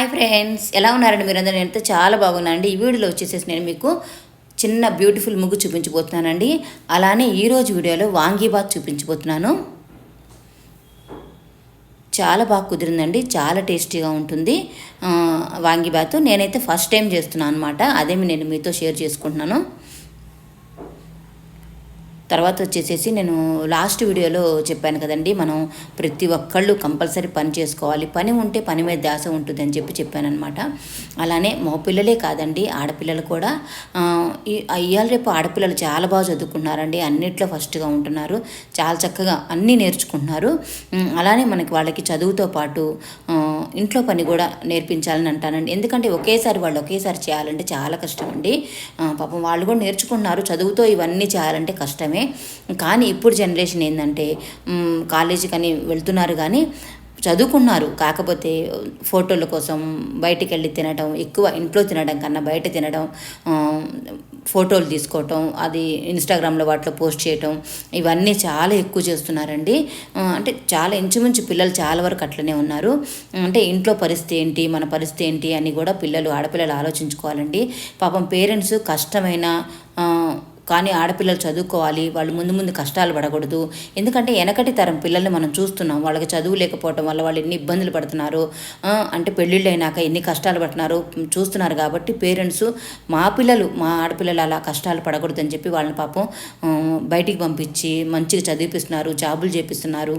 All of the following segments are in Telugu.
హాయ్ ఫ్రెండ్స్ ఎలా ఉన్నారండి మీరందరూ? నేనైతే చాలా బాగున్నానండి. ఈ వీడియోలో వచ్చేసేసి నేను మీకు చిన్న బ్యూటిఫుల్ ముగ్గు చూపించబోతున్నానండి. అలానే ఈరోజు వీడియోలో వాంగీబాత్ చూపించబోతున్నాను. చాలా బాగా కుదిరిందండి. చాలా టేస్టీగా ఉంటుంది వాంగీబాత్ నేనైతే ఫస్ట్ టైం చేస్తున్నాను అనమాట అదేమి నేను మీతో షేర్ చేసుకుంటున్నాను. తర్వాత వచ్చేసేసి నేను లాస్ట్ వీడియోలో చెప్పాను కదండి మనం ప్రతి ఒక్కళ్ళు కంపల్సరీ పని చేసుకోవాలి. పని ఉంటే పని మీద ధ్యాస ఉంటుంది అని చెప్పి చెప్పానమాట అలానే మగపిల్లలే కాదండి ఆడపిల్లలు కూడా. అయ్యాల రేపు ఆడపిల్లలు చాలా బాగా చదువుకుంటున్నారండి అన్నిట్లో ఫస్ట్గా ఉంటున్నారు. చాలా చక్కగా అన్నీ నేర్చుకుంటున్నారు. అలానే మనకి వాళ్ళకి చదువుతో పాటు ఇంట్లో పని కూడా నేర్పించాలని అంటానండి. ఎందుకంటే ఒకేసారి వాళ్ళు ఒకేసారి చేయాలంటే చాలా కష్టం అండి పాపం వాళ్ళు కూడా నేర్చుకున్నారు చదువుతో ఇవన్నీ చేయాలంటే కష్టమే. కానీ ఇప్పుడు జనరేషన్ ఏంటంటే కాలేజీకి అని వెళ్తున్నారు కానీ చదువుకున్నారు. కాకపోతే ఫోటోల కోసం బయటికి వెళ్ళి తినడం ఎక్కువ ఇంట్లో తినడం కన్నా బయట తినడం ఫోటోలు తీసుకోవటం అది ఇన్స్టాగ్రామ్లో వాటిలో పోస్ట్ చేయటం ఇవన్నీ చాలా ఎక్కువ చేస్తున్నారండి. అంటే చాలా ఇంచుమించు పిల్లలు చాలా వరకు అట్లనే ఉన్నారు. అంటే ఇంట్లో పరిస్థితి ఏంటి మన పరిస్థితి ఏంటి అని కూడా పిల్లలు ఆడపిల్లలు ఆలోచించుకోవాలండి. పాపం పేరెంట్స్ కష్టమైన కానీ ఆడపిల్లలు చదువుకోవాలి వాళ్ళు ముందు ముందు కష్టాలు పడకూడదు. ఎందుకంటే వెనకటి తరం పిల్లల్ని మనం చూస్తున్నాం. వాళ్ళకి చదువు లేకపోవటం వల్ల వాళ్ళు ఎన్ని ఇబ్బందులు పడుతున్నారు. అంటే పెళ్ళిళ్ళు అయినాక ఎన్ని కష్టాలు పడుతున్నారు చూస్తున్నారు కాబట్టి పేరెంట్స్ మా పిల్లలు మా ఆడపిల్లలు అలా కష్టాలు పడకూడదని చెప్పి వాళ్ళని పాపం బయటికి పంపించి మంచిగా చదివిపిస్తున్నారు జాబులు చేపిస్తున్నారు.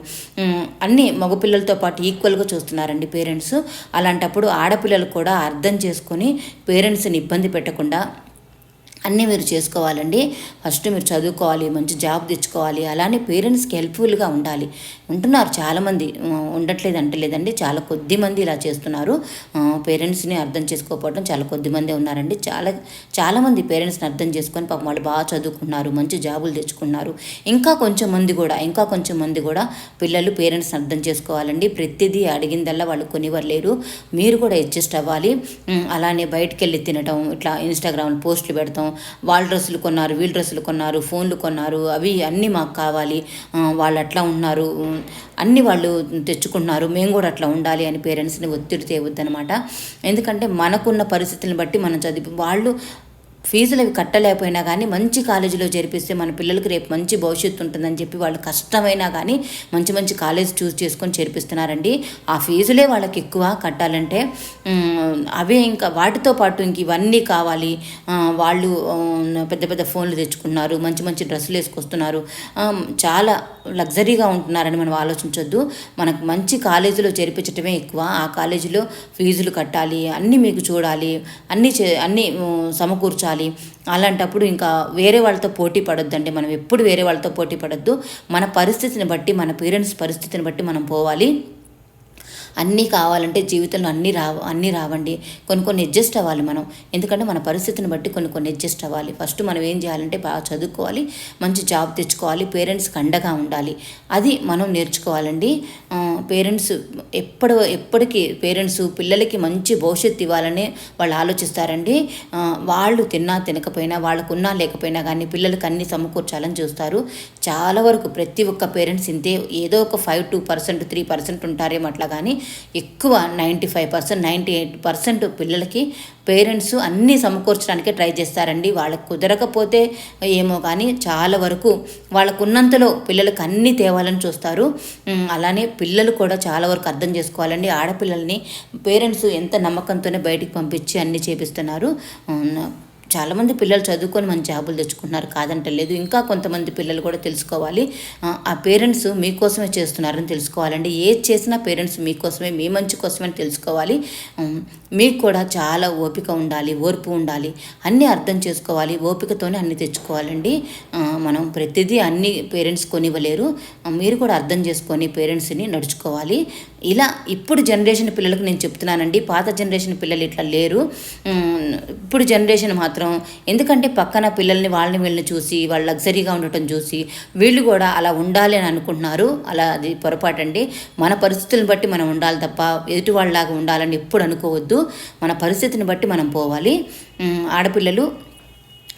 అన్నీ మగపిల్లలతో పాటు ఈక్వల్గా చూస్తున్నారండి పేరెంట్స్. అలాంటప్పుడు ఆడపిల్లలు కూడా అర్థం చేసుకొని పేరెంట్స్ని ఇబ్బంది పెట్టకుండా అన్నీ మీరు చేసుకోవాలండి. ఫస్ట్ మీరు చదువుకోవాలి మంచి జాబ్ తెచ్చుకోవాలి అలానే పేరెంట్స్కి హెల్ప్ఫుల్గా ఉండాలి. ఉంటున్నారు చాలామంది ఉండట్లేదు అంటలేదండి. చాలా కొద్ది మంది ఇలా చేస్తున్నారు. పేరెంట్స్ని అర్థం చేసుకోకపోవడం చాలా కొద్ది మంది ఉన్నారండి. చాలా చాలామంది పేరెంట్స్ని అర్థం చేసుకొని పాపం వాళ్ళు బాగా చదువుకున్నారు మంచి జాబులు తెచ్చుకున్నారు ఇంకా కొంచెం మంది కూడా ఇంకా కొంచెం మంది కూడా పిల్లలు పేరెంట్స్ని అర్థం చేసుకోవాలండి. ప్రతిదీ అడిగిందల్లా వాళ్ళు కొనివ్వరు లేరు మీరు కూడా అడ్జస్ట్ అవ్వాలి. అలానే బయటకెళ్ళి వెళ్ళి తినటం ఇట్లా ఇన్స్టాగ్రామ్ పోస్టులు పెడతాం వాళ్ళ డ్రెస్సులు కొన్నారు వీళ్ళ డ్రెస్సులు కొన్నారు ఫోన్లు కొన్నారు అవి అన్నీ మాకు కావాలి. వాళ్ళు అట్లా ఉన్నారు. అన్నీ వాళ్ళు తెచ్చుకుంటున్నారు. మేము కూడా అట్లా ఉండాలి అని పేరెంట్స్ని ఒత్తిడి చేయవద్దనమాట ఎందుకంటే మనకున్న పరిస్థితులను బట్టి మనం చదివి వాళ్ళు ఫీజులు అవి కట్టలేకపోయినా కానీ మంచి కాలేజీలో చేర్పిస్తే మన పిల్లలకి రేపు మంచి భవిష్యత్తు ఉంటుందని చెప్పి వాళ్ళు కష్టమైనా కానీ మంచి మంచి కాలేజ్ చూస్ చేసుకొని చేర్పిస్తున్నారండి. ఆ ఫీజులే వాళ్ళకి ఎక్కువ కట్టాలంటే అవే ఇంకా వాటితో పాటు ఇంక ఇవన్నీ కావాలి. వాళ్ళు పెద్ద పెద్ద ఫోన్లు తెచ్చుకున్నారు మంచి మంచి డ్రెస్సులు వేసుకొస్తున్నారు. చాలా లగ్జరీగా ఉంటున్నారని మనం ఆలోచించొద్దు. మనకు మంచి కాలేజీలో చేర్పించటమే ఎక్కువ. ఆ కాలేజీలో ఫీజులు కట్టాలి అన్నీ మీకు చూడాలి అన్నీ చే అన్నీ సమకూర్చాలి. సమకూర్చాలి అలాంటప్పుడు ఇంకా వేరే వాళ్ళతో పోటీ పడొద్దండి. మనం ఎప్పుడు వేరే వాళ్ళతో పోటీ పడొద్దు. మన పరిస్థితిని బట్టి మన పేరెంట్స్ పరిస్థితిని బట్టి మనం పోవాలి. అన్నీ కావాలంటే జీవితంలో అన్నీ రావ అన్నీ రావండి. కొన్ని కొన్ని అడ్జస్ట్ అవ్వాలి మనం. ఎందుకంటే మన పరిస్థితిని బట్టి కొన్ని కొన్ని అడ్జస్ట్ అవ్వాలి. ఫస్ట్ మనం ఏం చేయాలంటే బాగా చదువుకోవాలి మంచి జాబ్ తెచ్చుకోవాలి పేరెంట్స్కి అండగా ఉండాలి. అది మనం నేర్చుకోవాలండి. పేరెంట్స్ ఎప్పుడు ఎప్పటికీ పేరెంట్స్ పిల్లలకి మంచి భవిష్యత్తు ఇవ్వాలని వాళ్ళు ఆలోచిస్తారండి. వాళ్ళు తిన్నా తినకపోయినా వాళ్ళకున్నా లేకపోయినా కానీ పిల్లలకి అన్ని సమకూర్చాలని చూస్తారు. చాలా వరకు ప్రతి ఒక్క పేరెంట్స్ ఇంతే. ఏదో ఒక five two percent three percent ఉంటారేమో అట్లా కానీ ఎక్కువ ninety five percent ninety eight percent పిల్లలకి పేరెంట్స్ అన్నీ సమకూర్చడానికే ట్రై చేస్తారండి. వాళ్ళకి కుదరకపోతే ఏమో కానీ చాలా వరకు వాళ్ళకు ఉన్నంతలో పిల్లలకు అన్నీ తేవాలని చూస్తారు. అలానే పిల్లలు కూడా చాలా వరకు అర్థం చేసుకోవాలండి. ఆడపిల్లల్ని పేరెంట్స్ ఎంత నమ్మకంతోనే బయటికి పంపించి అన్నీ చేపిస్తున్నారు. చాలామంది పిల్లలు చదువుకొని మంచి జాబులు తెచ్చుకుంటున్నారు కాదంటలేదు. ఇంకా కొంతమంది పిల్లలు కూడా తెలుసుకోవాలి. ఆ, పేరెంట్స్ మీకోసమే చేస్తున్నారని తెలుసుకోవాలండి. ఏది చేసినా పేరెంట్స్ మీకోసమే మీ మంచి కోసమే తెలుసుకోవాలి. మీకు కూడా చాలా ఓపిక ఉండాలి ఓర్పు ఉండాలి. అన్నీ అర్థం చేసుకోవాలి ఓపికతోనే అన్నీ తెచ్చుకోవాలండి. మనం ప్రతిదీ అన్ని పేరెంట్స్ కొనివ్వలేరు. మీరు కూడా అర్థం చేసుకొని పేరెంట్స్ని నడుచుకోవాలి. ఇలా ఇప్పుడు జనరేషన్ పిల్లలకు నేను చెప్తున్నానండి పాత జనరేషన్ పిల్లలు ఇట్లా లేరు. ఇప్పుడు జనరేషన్ మాత్రం ఎందుకంటే పక్కన పిల్లల్ని వాళ్ళని వీళ్ళని చూసి వాళ్ళు లగ్జరీగా ఉండటం చూసి వీళ్ళు కూడా అలా ఉండాలి అని అనుకుంటున్నారు. అలా అది పొరపాటండి. మన పరిస్థితులను బట్టి మనం ఉండాలి తప్ప ఎదుటి వాళ్ళలాగా ఉండాలని ఎప్పుడు అనుకోవద్దు. మన పరిస్థితిని బట్టి మనం పోవాలి. ఆడపిల్లలు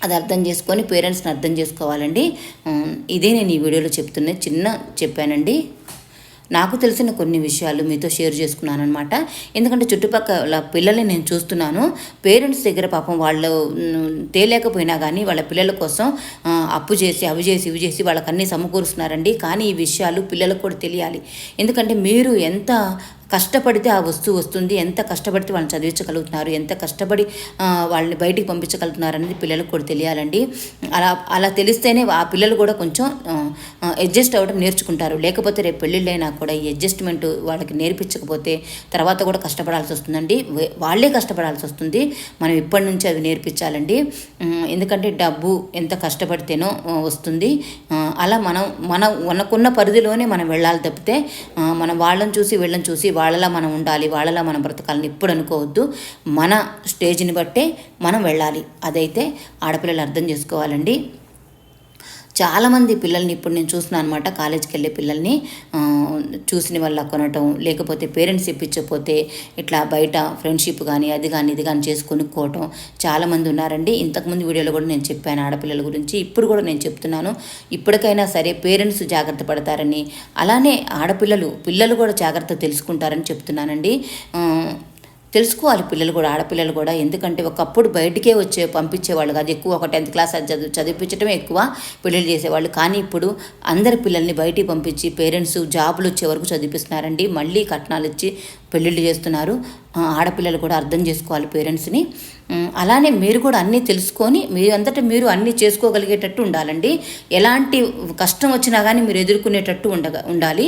అది అర్థం చేసుకొని పేరెంట్స్ని అర్థం చేసుకోవాలండి. ఇదే నేను ఈ వీడియోలో చెప్తున్న చిన్న చెప్పానండి. నాకు తెలిసిన కొన్ని విషయాలు మీతో షేర్ చేసుకున్నాను అనమాట ఎందుకంటే చుట్టుపక్కల పిల్లల్ని నేను చూస్తున్నాను. పేరెంట్స్ దగ్గర పాపం వాళ్ళు తేలేకపోయినా కానీ వాళ్ళ పిల్లల కోసం అప్పు చేసి అవి చేసి ఇవి చేసి వాళ్ళకన్నీ సమకూరుస్తున్నారండి. కానీ ఈ విషయాలు పిల్లలకు కూడా తెలియాలి. ఎందుకంటే మీరు ఎంత కష్టపడితే ఆ వస్తువు వస్తుంది. ఎంత కష్టపడితే వాళ్ళని చదివించగలుగుతున్నారు. ఎంత కష్టపడి వాళ్ళని బయటికి పంపించగలుగుతున్నారు అనేది పిల్లలకు కూడా తెలియాలండి. అలా అలా తెలిస్తేనే ఆ పిల్లలు కూడా కొంచెం అడ్జస్ట్ అవ్వడం నేర్చుకుంటారు. లేకపోతే రేపు పెళ్ళిళ్ళైనా కూడా ఈ అడ్జస్ట్మెంట్ వాళ్ళకి నేర్పించకపోతే తర్వాత కూడా కష్టపడాల్సి వస్తుందండి. వాళ్ళే కష్టపడాల్సి వస్తుంది. మనం ఇప్పటి నుంచి అవి నేర్పించాలండి. ఎందుకంటే డబ్బు ఎంత కష్టపడితేనో వస్తుంది. అలా మనం మన మనకున్న పరిధిలోనే మనం వెళ్ళాలి తప్పితే మనం వాళ్ళని చూసి వీళ్ళని చూసి వాళ్ళలా మనం ఉండాలి వాళ్ళలా మనం బ్రతకాలని ఇప్పుడు అనుకోవద్దు. మన స్టేజ్ని బట్టే మనం వెళ్ళాలి. అదైతే ఆడపిల్లలు అర్థం చేసుకోవాలండి. చాలామంది పిల్లల్ని ఇప్పుడు నేను చూస్తున్నాను అనమాట కాలేజీకి వెళ్ళే పిల్లల్ని చూసిన వల్ల కొనటం లేకపోతే పేరెంట్స్ ఇప్పించకపోతే ఇట్లా బయట ఫ్రెండ్షిప్ కానీ అది కానీ ఇది కానీ చేసి కొనుక్కోవటం చాలామంది ఉన్నారండి. ఇంతకుముందు వీడియోలో కూడా నేను చెప్పాను ఆడపిల్లల గురించి. ఇప్పుడు కూడా నేను చెప్తున్నాను. ఇప్పటికైనా సరే పేరెంట్స్ జాగ్రత్త పడతారని అలానే ఆడపిల్లలు పిల్లలు కూడా జాగ్రత్త తెలుసుకుంటారని చెప్తున్నానండి. తెలుసుకోవాలి పిల్లలు కూడా ఆడపిల్లలు కూడా. ఎందుకంటే ఒకప్పుడు బయటికే వచ్చే పంపించేవాళ్ళు కాదు. ఎక్కువ ఒక టెన్త్ క్లాస్ అది చదువు చదివించడమే ఎక్కువ పెళ్ళిళ్ళు చేసేవాళ్ళు. కానీ ఇప్పుడు అందరి పిల్లల్ని బయటికి పంపించి పేరెంట్స్ జాబులు వచ్చే వరకు చదివిస్తున్నారండి మళ్ళీ కట్నాలు ఇచ్చి పెళ్ళిళ్ళు చేస్తున్నారు. ఆడపిల్లలు కూడా అర్థం చేసుకోవాలి పేరెంట్స్ని. అలానే మీరు కూడా అన్నీ తెలుసుకొని మీరు అంతటా మీరు అన్నీ చేసుకోగలిగేటట్టు ఉండాలండి. ఎలాంటి కష్టం వచ్చినా కానీ మీరు ఎదుర్కొనేటట్టు ఉండగా ఉండాలి.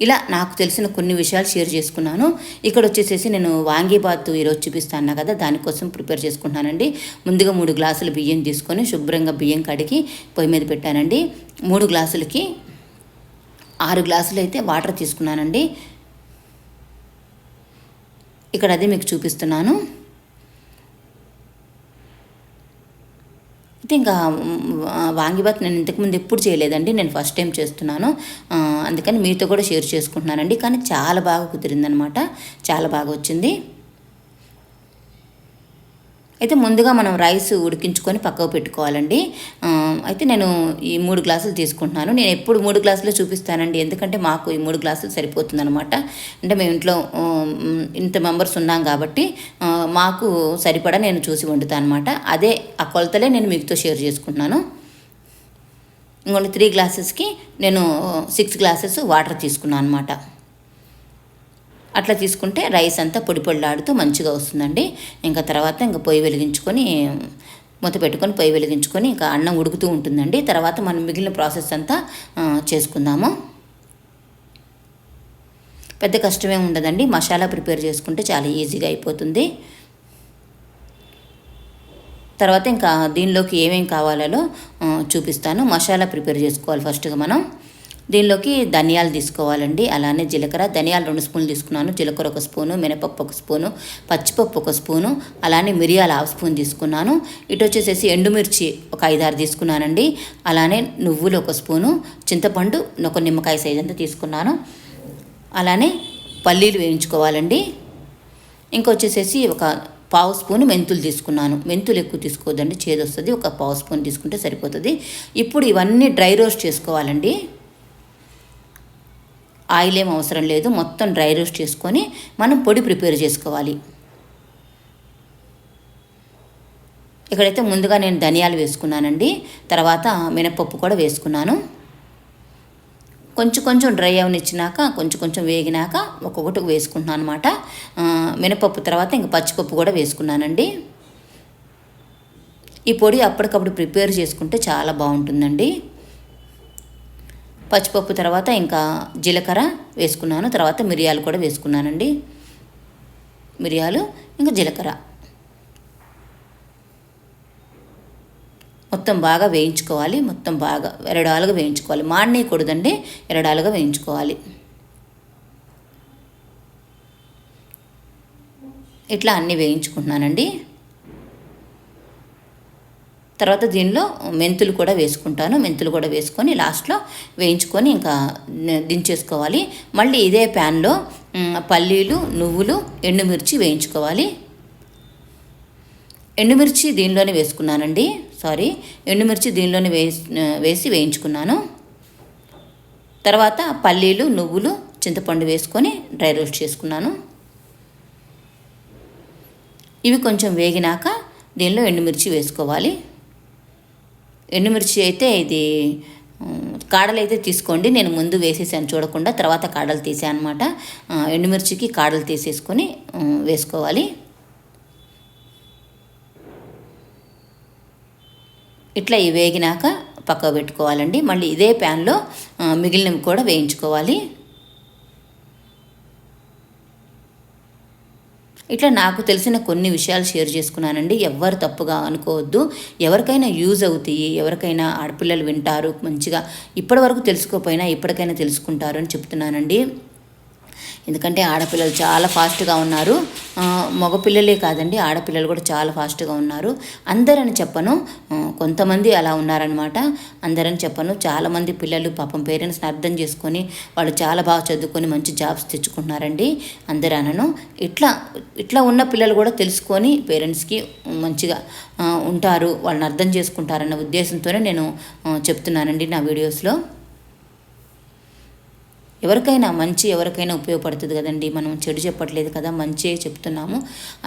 ఇలా నాకు తెలిసిన కొన్ని విషయాలు షేర్ చేసుకున్నాను. ఇక్కడ వచ్చేసేసి నేను వాంగీబాత్ ఈరోజు చూపిస్తాను కదా దానికోసం ప్రిపేర్ చేసుకుంటున్నానండి. ముందుగా మూడు గ్లాసులు బియ్యం తీసుకొని శుభ్రంగా బియ్యం కడిగి పొయ్యి మీద పెట్టానండి. మూడు గ్లాసులకి ఆరు గ్లాసులు అయితే వాటర్ తీసుకున్నానండి. ఇక్కడ అది మీకు చూపిస్తున్నాను. అయితే ఇంకా వాంగిబాత్ నేను ఇంతకుముందు ఎప్పుడు చేయలేదండి. నేను ఫస్ట్ టైం చేస్తున్నాను. అందుకని మీతో కూడా షేర్ చేసుకుంటున్నానండి. కానీ చాలా బాగా కుదిరిందనమాట. చాలా బాగా వచ్చింది. అయితే ముందుగా మనం రైస్ ఉడికించుకొని పక్కకు పెట్టుకోవాలండి. అయితే నేను ఈ మూడు గ్లాసులు తీసుకుంటున్నాను. నేను ఎప్పుడు మూడు గ్లాసులు చూపిస్తానండి. ఎందుకంటే మాకు ఈ మూడు గ్లాసులు సరిపోతుందన్నమాట. అంటే మేము ఇంట్లో ఇంత మెంబర్స్ ఉన్నాం కాబట్టి మాకు సరిపడా నేను చూసి వండుతాను అనమాట అదే ఆ కొలతలే నేను మీకుతో షేర్ చేసుకుంటున్నాను. ఇంకొన్ని త్రీ గ్లాసెస్కి నేను సిక్స్ గ్లాసెస్ వాటర్ తీసుకున్నాను అనమాట అట్లా తీసుకుంటే రైస్ అంతా పొడి పొడిలాడుతూ మంచిగా వస్తుందండి. ఇంకా తర్వాత ఇంకా పొయ్యి వెలిగించుకొని మూత పెట్టుకొని పొయ్యి వెలిగించుకొని ఇంకా అన్నం ఉడుకుతూ ఉంటుందండి. తర్వాత మనం మిగిలిన ప్రాసెస్ అంతా చేసుకుందాము. పెద్ద కష్టమే ఉండదండి. మసాలా ప్రిపేర్ చేసుకుంటే చాలా ఈజీగా అయిపోతుంది. తర్వాత ఇంకా దీనిలోకి ఏమేమి కావాలో చూపిస్తాను. మసాలా ప్రిపేర్ చేసుకోవాలి ఫస్ట్గా మనం. దీనిలోకి ధనియాలు తీసుకోవాలండి. అలానే జీలకర్ర ధనియాలు రెండు స్పూన్లు తీసుకున్నాను. జీలకర్ర ఒక స్పూను మినపప్పు ఒక స్పూను పచ్చిపప్పు ఒక స్పూను అలానే మిరియాలు హాఫ్ స్పూన్ తీసుకున్నాను. ఇటు వచ్చేసేసి ఎండుమిర్చి ఒక ఐదారు తీసుకున్నానండి. అలానే నువ్వులు ఒక స్పూను చింతపండు ఒక నిమ్మకాయ సైజ్ అంతా తీసుకున్నాను. అలానే పల్లీలు వేయించుకోవాలండి. ఇంకొచ్చేసేసి ఒక పావు స్పూన్ మెంతులు తీసుకున్నాను. మెంతులు ఎక్కువ తీసుకోవద్దండి. చేదు వస్తుంది ఒక పావు స్పూన్ తీసుకుంటే సరిపోతుంది. ఇప్పుడు ఇవన్నీ డ్రై రోస్ట్ చేసుకోవాలండి. ఆయిల్ ఏం అవసరం లేదు మొత్తం డ్రై రోస్ట్ చేసుకొని మనం పొడి ప్రిపేర్ చేసుకోవాలి. ఇక్కడైతే ముందుగా నేను ధనియాలు వేసుకున్నానండి తర్వాత మినపప్పు కూడా వేసుకున్నాను. కొంచెం కొంచెం డ్రై అవనిచ్చినాక కొంచెం కొంచెం వేగినాక ఒక్కొక్కటి వేసుకుంటున్నాను అనమాట మినపప్పు తర్వాత ఇంక పచ్చిపప్పు కూడా వేసుకున్నానండి. ఈ పొడి అప్పటికప్పుడు ప్రిపేర్ చేసుకుంటే చాలా బాగుంటుందండి. పచ్చిపప్పు తర్వాత ఇంకా జీలకర్ర వేసుకున్నాను. తర్వాత మిరియాలు కూడా వేసుకున్నానండి. మిరియాలు ఇంకా జీలకర్ర. మొత్తం బాగా వేయించుకోవాలి. మొత్తం బాగా ఎరడాలుగా వేయించుకోవాలి. మాడనీయకూడదండి. ఎరడాలుగా వేయించుకోవాలి. ఇట్లా అన్నీ వేయించుకుంటున్నానండి. తర్వాత దీనిలో మెంతులు కూడా వేసుకుంటాను. మెంతులు కూడా వేసుకొని లాస్ట్లో వేయించుకొని ఇంకా దించేసుకోవాలి. మళ్ళీ ఇదే ప్యాన్లో పల్లీలు నువ్వులు ఎండుమిర్చి వేయించుకోవాలి. ఎండుమిర్చి దీనిలోనే వేసుకున్నానండి. సారీ ఎండుమిర్చి దీనిలోనే వేసి వేసి వేయించుకున్నాను. తర్వాత పల్లీలు నువ్వులు చింతపండు వేసుకొని డ్రై రోస్ట్ చేసుకున్నాను. ఇవి కొంచెం వేగినాక దీనిలో ఎండుమిర్చి వేసుకోవాలి. ఎండుమిర్చి అయితే ఇది కాడలు అయితే తీసుకోండి. నేను ముందు వేసేసాను చూడకుండా తర్వాత కాడలు తీసాను అనమాట ఎండుమిర్చికి కాడలు తీసేసుకొని వేసుకోవాలి. ఇట్లా ఇవి వేగినాక పక్క పెట్టుకోవాలండి. మళ్ళీ ఇదే ప్యాన్లో మిగిలినవి కూడా వేయించుకోవాలి. ఇట్లా నాకు తెలిసిన కొన్ని విషయాలు షేర్ చేసుకున్నానండి. ఎవ్వరు తప్పుగా అనుకోవద్దు. ఎవరికైనా యూజ్ అవుతాయి. ఎవరికైనా ఆడపిల్లలు వింటారు. మంచిగా ఇప్పటి వరకు తెలుసుకోకపోయినా ఇప్పటికైనా తెలుసుకుంటారు అని చెప్తున్నానండి. ఎందుకంటే ఆడపిల్లలు చాలా ఫాస్ట్గా ఉన్నారు. మగపిల్లలే కాదండి ఆడపిల్లలు కూడా చాలా ఫాస్ట్గా ఉన్నారు. అందరని చెప్పను కొంతమంది అలా ఉన్నారనమాట అందరని చెప్పను చాలామంది పిల్లలు పాపం పేరెంట్స్ని అర్థం చేసుకొని వాళ్ళు చాలా బాగా చదువుకొని మంచి జాబ్స్ తెచ్చుకుంటున్నారండి. అందరూ అనను. ఇట్లా ఇట్లా ఉన్న పిల్లలు కూడా తెలుసుకొని పేరెంట్స్కి మంచిగా ఉంటారు వాళ్ళని అర్థం చేసుకుంటారన్న ఉద్దేశంతోనే నేను చెప్తున్నానండి నా వీడియోస్లో. ఎవరికైనా మంచి ఎవరికైనా ఉపయోగపడుతుంది కదండి. మనం చెడు చెప్పట్లేదు కదా మంచి చెప్తున్నాము.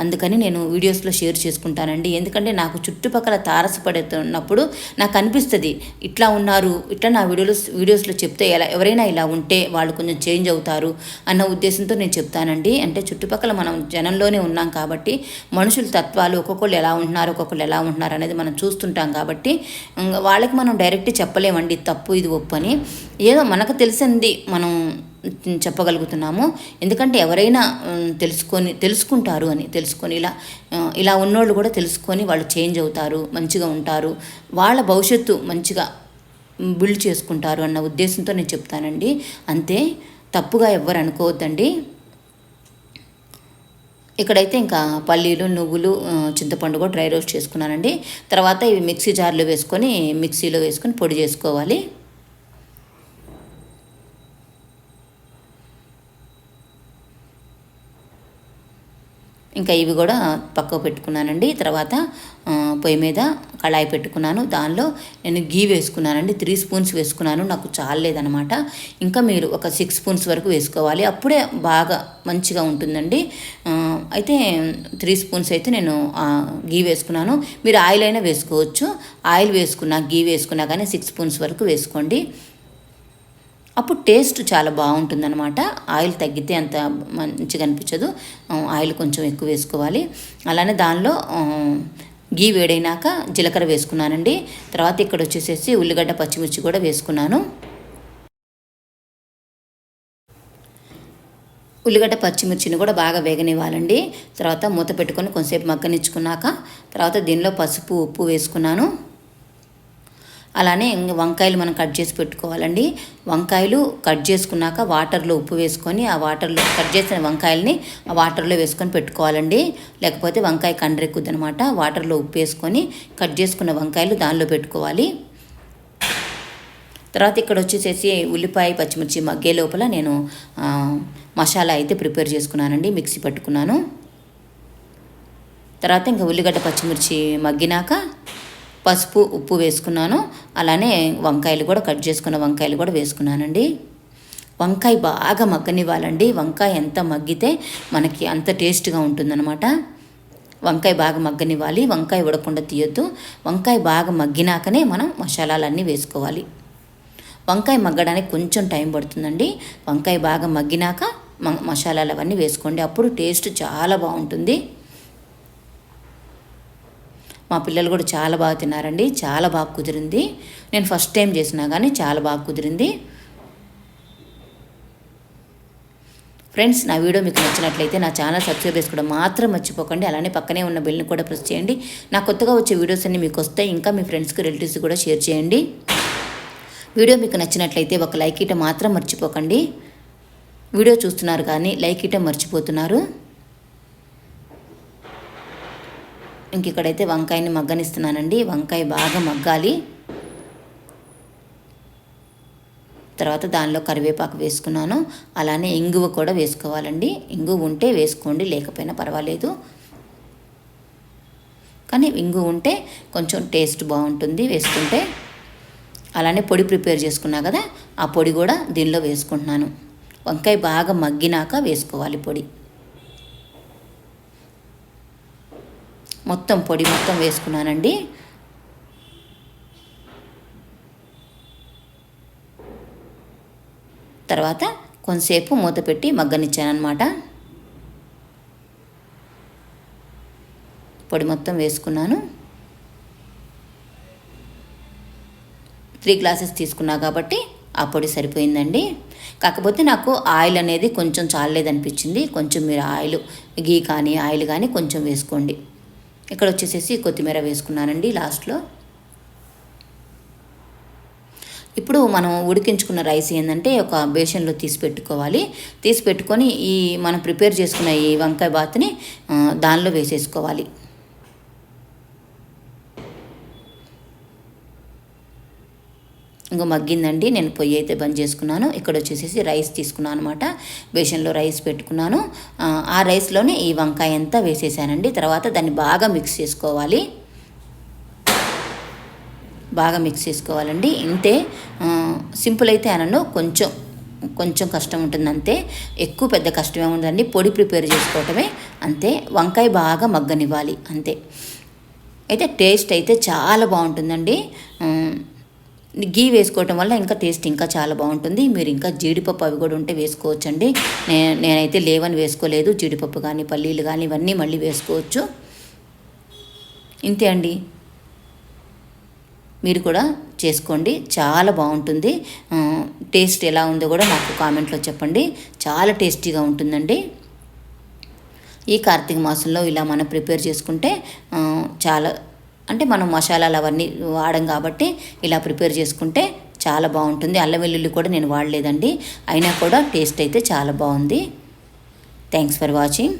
అందుకని నేను వీడియోస్లో షేర్ చేసుకుంటానండి. ఎందుకంటే నాకు చుట్టుపక్కల తారసపడుతున్నప్పుడు నాకు అనిపిస్తుంది ఇట్లా ఉన్నారు ఇట్లా నా వీడియోలో వీడియోస్లో చెప్తే ఎలా ఎవరైనా ఇలా ఉంటే వాళ్ళు కొంచెం చేంజ్ అవుతారు అన్న ఉద్దేశంతో నేను చెప్తానండి. అంటే చుట్టుపక్కల మనం జనంలోనే ఉన్నాం కాబట్టి మనుషుల తత్వాలు ఒక్కొక్కళ్ళు ఎలా ఉంటున్నారు ఒక్కొక్కళ్ళు ఎలా ఉంటున్నారు అనేది మనం చూస్తుంటాం కాబట్టి వాళ్ళకి మనం డైరెక్ట్ చెప్పలేమండి తప్పు ఇది ఒప్పు అని ఏదో మనకు తెలిసింది మనం చెప్పగలుగుతున్నాము. ఎందుకంటే ఎవరైనా తెలుసుకొని తెలుసుకుంటారు అని తెలుసుకొని ఇలా ఇలా ఉన్నోళ్ళు కూడా తెలుసుకొని వాళ్ళు చేంజ్ అవుతారు మంచిగా ఉంటారు. వాళ్ళ భవిష్యత్తు మంచిగా బిల్డ్ చేసుకుంటారు అన్న ఉద్దేశంతో నేను చెప్తానండి. అంతే తప్పుగా ఎవ్వరు అనుకోవద్దండి. ఇక్కడైతే ఇంకా పల్లీలు నువ్వులు చింతపండు కూడా డ్రై రోస్ట్ చేసుకున్నానండి. తర్వాత ఇవి మిక్సీ జార్లో వేసుకొని మిక్సీలో వేసుకొని పొడి చేసుకోవాలి. ఇంకా ఇవి కూడా పక్కకు పెట్టుకున్నానండి. తర్వాత పొయ్యి మీద కళాయి పెట్టుకున్నాను. దానిలో నేను గీ వేసుకున్నానండి. త్రీ స్పూన్స్ వేసుకున్నాను. నాకు చాలేదనమాట ఇంకా మీరు ఒక సిక్స్ స్పూన్స్ వరకు వేసుకోవాలి. అప్పుడే బాగా మంచిగా ఉంటుందండి. అయితే త్రీ స్పూన్స్ అయితే నేను గీ వేసుకున్నాను. మీరు ఆయిల్ అయినా వేసుకోవచ్చు. ఆయిల్ వేసుకున్నా గీ వేసుకున్నా కానీ సిక్స్ స్పూన్స్ వరకు వేసుకోండి. అప్పుడు టేస్ట్ చాలా బాగుంటుందన్నమాట. ఆయిల్ తగ్గితే అంత మంచిగా అనిపించదు. ఆయిల్ కొంచెం ఎక్కువ వేసుకోవాలి. అలానే దానిలో గీ వేడైనాక జీలకర్ర వేసుకున్నానండి. తర్వాత ఇక్కడ వచ్చేసేసి ఉల్లిగడ్డ పచ్చిమిర్చి కూడా వేసుకున్నాను. ఉల్లిగడ్డ పచ్చిమిర్చిని కూడా బాగా వేగనివ్వాలండి. తర్వాత మూత పెట్టుకొని కొంతసేపు మగ్గనిచ్చుకున్నాక తర్వాత దీనిలో పసుపు ఉప్పు వేసుకున్నాను. అలానే వంకాయలు మనం కట్ చేసి పెట్టుకోవాలండి. వంకాయలు కట్ చేసుకున్నాక వాటర్లో ఉప్పు వేసుకొని ఆ వాటర్లో కట్ చేసిన వంకాయలని ఆ వాటర్లో వేసుకొని పెట్టుకోవాలండి. లేకపోతే వంకాయ కండ్రెక్కుద్ది అనమాట వాటర్లో ఉప్పు వేసుకొని కట్ చేసుకున్న వంకాయలు దానిలో పెట్టుకోవాలి. తర్వాత ఇక్కడ వచ్చేసేసి ఉల్లిపాయ పచ్చిమిర్చి మగ్గే లోపల నేను మసాలా అయితే ప్రిపేర్ చేసుకున్నానండి. మిక్సీ పట్టుకున్నాను. తర్వాత ఇంకా ఉల్లిగడ్డ పచ్చిమిర్చి మగ్గినాక పసుపు ఉప్పు వేసుకున్నాను. అలానే వంకాయలు కూడా కట్ చేసుకున్న వంకాయలు కూడా వేసుకున్నానండి. వంకాయ బాగా మగ్గనివ్వాలండి. వంకాయ ఎంత మగ్గితే మనకి అంత టేస్ట్గా ఉంటుందన్నమాట. వంకాయ బాగా మగ్గనివ్వాలి. వంకాయ ఉడకుండా తీయొద్దు. వంకాయ బాగా మగ్గినాకనే మనం మసాలాలన్నీ వేసుకోవాలి. వంకాయ మగ్గడానికి కొంచెం టైం పడుతుందండి. వంకాయ బాగా మగ్గినాక మసాలాలు అవన్నీ వేసుకోండి. అప్పుడు టేస్ట్ చాలా బాగుంటుంది. మా పిల్లలు కూడా చాలా బాగా తిన్నారండి. చాలా బాగా కుదిరింది. నేను ఫస్ట్ టైం చేసినా కానీ చాలా బాగా కుదిరింది. ఫ్రెండ్స్ నా వీడియో మీకు నచ్చినట్లయితే నా ఛానల్ సబ్స్క్రైబ్ చేసుకోవడం మాత్రం మర్చిపోకండి. అలానే పక్కనే ఉన్న బెల్ని కూడా ప్రెస్ చేయండి. నా కొత్తగా వచ్చే వీడియోస్ అన్ని మీకు వస్తాయి. ఇంకా మీ ఫ్రెండ్స్కి రిలేటివ్స్ కూడా షేర్ చేయండి. వీడియో మీకు నచ్చినట్లయితే ఒక లైక్ ఇట మాత్రం మర్చిపోకండి. వీడియో చూస్తున్నారు కానీ లైక్ ఇట మర్చిపోతున్నారు. ఇంక ఇక్కడైతే వంకాయని మగ్గనిస్తున్నానండి. వంకాయ బాగా మగ్గాలి. తర్వాత దానిలో కరివేపాకు వేసుకున్నాను. అలానే ఇంగువ కూడా వేసుకోవాలండి. ఇంగువ ఉంటే వేసుకోండి లేకపోయినా పర్వాలేదు. కానీ ఇంగు ఉంటే కొంచెం టేస్ట్ బాగుంటుంది వేసుకుంటే. అలానే పొడి ప్రిపేర్ చేసుకున్నా కదా ఆ పొడి కూడా దీనిలో వేసుకుంటున్నాను. వంకాయ బాగా మగ్గినాక వేసుకోవాలి పొడి. మొత్తం పొడి మొత్తం వేసుకున్నానండి. తర్వాత కొంతసేపు మూత పెట్టి మగ్గనిచ్చానమాట పొడి మొత్తం వేసుకున్నాను. త్రీ గ్లాసెస్ తీసుకున్నా కాబట్టి ఆ పొడి సరిపోయిందండి. కాకపోతే నాకు ఆయిల్ అనేది కొంచెం చాలేదనిపించింది కొంచెం మీరు ఆయిల్ గీ కానీ ఆయిల్ కానీ కొంచెం వేసుకోండి. ఇక్కడ వచ్చేసేసి కొత్తిమీర వేసుకున్నానండి లాస్ట్లో. ఇప్పుడు మనం ఉడికించుకున్న రైస్ ఏంటంటే ఒక బేషన్లో తీసి పెట్టుకోవాలి. తీసి పెట్టుకొని ఈ మనం ప్రిపేర్ చేసుకున్న ఈ వంకాయ బాత్ని దానిలో వేసేసుకోవాలి. ఇంకో మగ్గిందండి నేను పొయ్యి అయితే బంద్ చేసుకున్నాను. ఇక్కడ వచ్చేసేసి రైస్ తీసుకున్నాను అనమాట బేషన్లో రైస్ పెట్టుకున్నాను. ఆ రైస్లోనే ఈ వంకాయ అంతా వేసేసానండి. తర్వాత దాన్ని బాగా మిక్స్ చేసుకోవాలి. బాగా మిక్స్ చేసుకోవాలండి. ఇంతే సింపుల్ అయితే అనను. కొంచెం కొంచెం కష్టం ఉంటుంది అంతే. ఎక్కువ పెద్ద కష్టమే ఏముందండి పొడి ప్రిపేర్ చేసుకోవటమే అంతే. వంకాయ బాగా మగ్గనివ్వాలి అంతే. అయితే టేస్ట్ అయితే చాలా బాగుంటుందండి. గీ వేసుకోవటం వల్ల ఇంకా టేస్ట్ ఇంకా చాలా బాగుంటుంది. మీరు ఇంకా జీడిపప్పు అవి కూడా ఉంటే వేసుకోవచ్చండి. నే నేనైతే లేవని వేసుకోలేదు. జీడిపప్పు కానీ పల్లీలు కానీ ఇవన్నీ మళ్ళీ వేసుకోవచ్చు. ఇంతే అండి. మీరు కూడా చేసుకోండి. చాలా బాగుంటుంది. టేస్ట్ ఎలా ఉందో కూడా నాకు కామెంట్లో చెప్పండి. చాలా టేస్టీగా ఉంటుందండి. ఈ కార్తీక మాసంలో ఇలా మనం ప్రిపేర్ చేసుకుంటే చాలా అంటే మనం మసాలాలు అవన్నీ వాడం కాబట్టి ఇలా ప్రిపేర్ చేసుకుంటే చాలా బాగుంటుంది. అల్లం వెల్లుల్లి కూడా నేను వాడలేదండి. అయినా కూడా టేస్ట్ అయితే చాలా బాగుంది. Thanks for watching